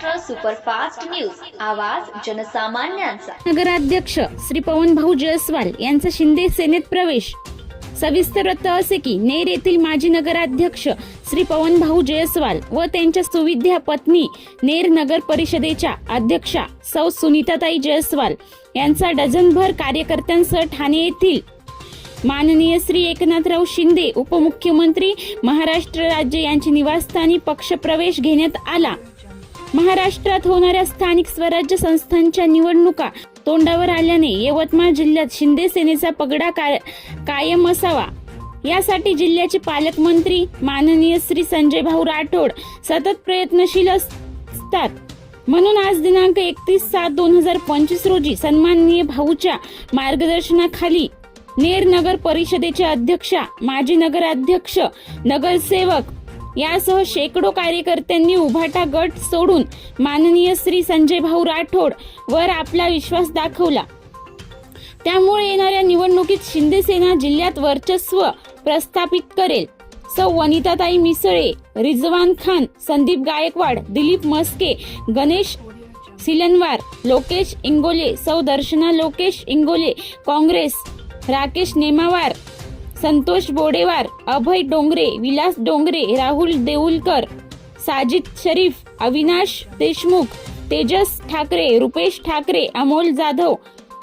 Superfast news. आवाज जनसामान्यांचा. नगराध्यक्ष श्री पवनभाऊ जयस्वाल यांचा शिंदे सेनेत प्रवेश. सविस्तर वृत्त असे की नेर येथील माजी नगराध्यक्ष श्री पवनभाऊ जयस्वाल व त्यांच्या सुविद्या पत्नी नेर नगर परिषदेच्या अध्यक्षा सौ सुनीताताई जयस्वाल यांचा डझनभर कार्यकर्त्यांसह ठाणे येथील माननीय श्री एकनाथराव शिंदे उपमुख्यमंत्री महाराष्ट्र राज्य यांचे निवासस्थानी पक्षप्रवेश घेण्यात आला. महाराष्ट्रात होणाऱ्या स्थानिक स्वराज्य संस्थांच्या निवडणुका तोंडावर आल्याने यवतमाळ जिल्ह्यात शिंदे सेनेचा पगडा काय- कायम असावा. यासाठी जिल्ह्याचे पालकमंत्री माननीय श्री संजय भाऊ राठोड सतत प्रयत्नशील असतात. म्हणून आज दिनांक एकतीस सात दोन हजार पंचवीस रोजी सन्माननीय भाऊच्या मार्गदर्शनाखाली नेर नगर परिषदेचे अध्यक्षा माजी नगराध्यक्ष नगरसेवक यासह शेकडो कार्यकर्त्यांनी उभाटा गट सोडून माननीय श्री संजय भाऊ राठोड वर आपला विश्वास दाखवला. त्यामुळे येणाऱ्या निवडणुकीत शिंदे सेना जिल्ह्यात वर्चस्व प्रस्थापित करेल. सौ वनिताताई मिसळे रिजवान खान संदीप गायकवाड दिलीप मस्के गणेश सिलनवार लोकेश इंगोले सौ दर्शना लोकेश इंगोले काँग्रेस राकेश नेमावार संतोष बोडेवार अभय डोंगरे विलास डोंगरे राहुल देऊलकर साजिद शरीफ अविनाश देशमुख तेजस ठाकरे रुपेश ठाकरे अमोल जाधव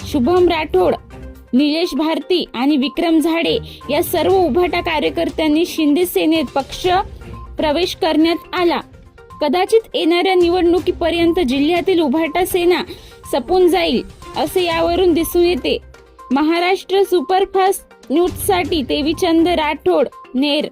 शुभम राठोड निलेश भारती आणि विक्रम झाडे या सर्व उभाटा कार्यकर्त्यांनी शिंदे सेनेत पक्ष प्रवेश करण्यात आला. कदाचित येणाऱ्या निवडणुकीपर्यंत जिल्ह्यातील उभाटा सेना सपून जाईल असे यावरून दिसून येते. महाराष्ट्र सुपरफास्ट न्यूजसाठी देवीचंद राठोड नेर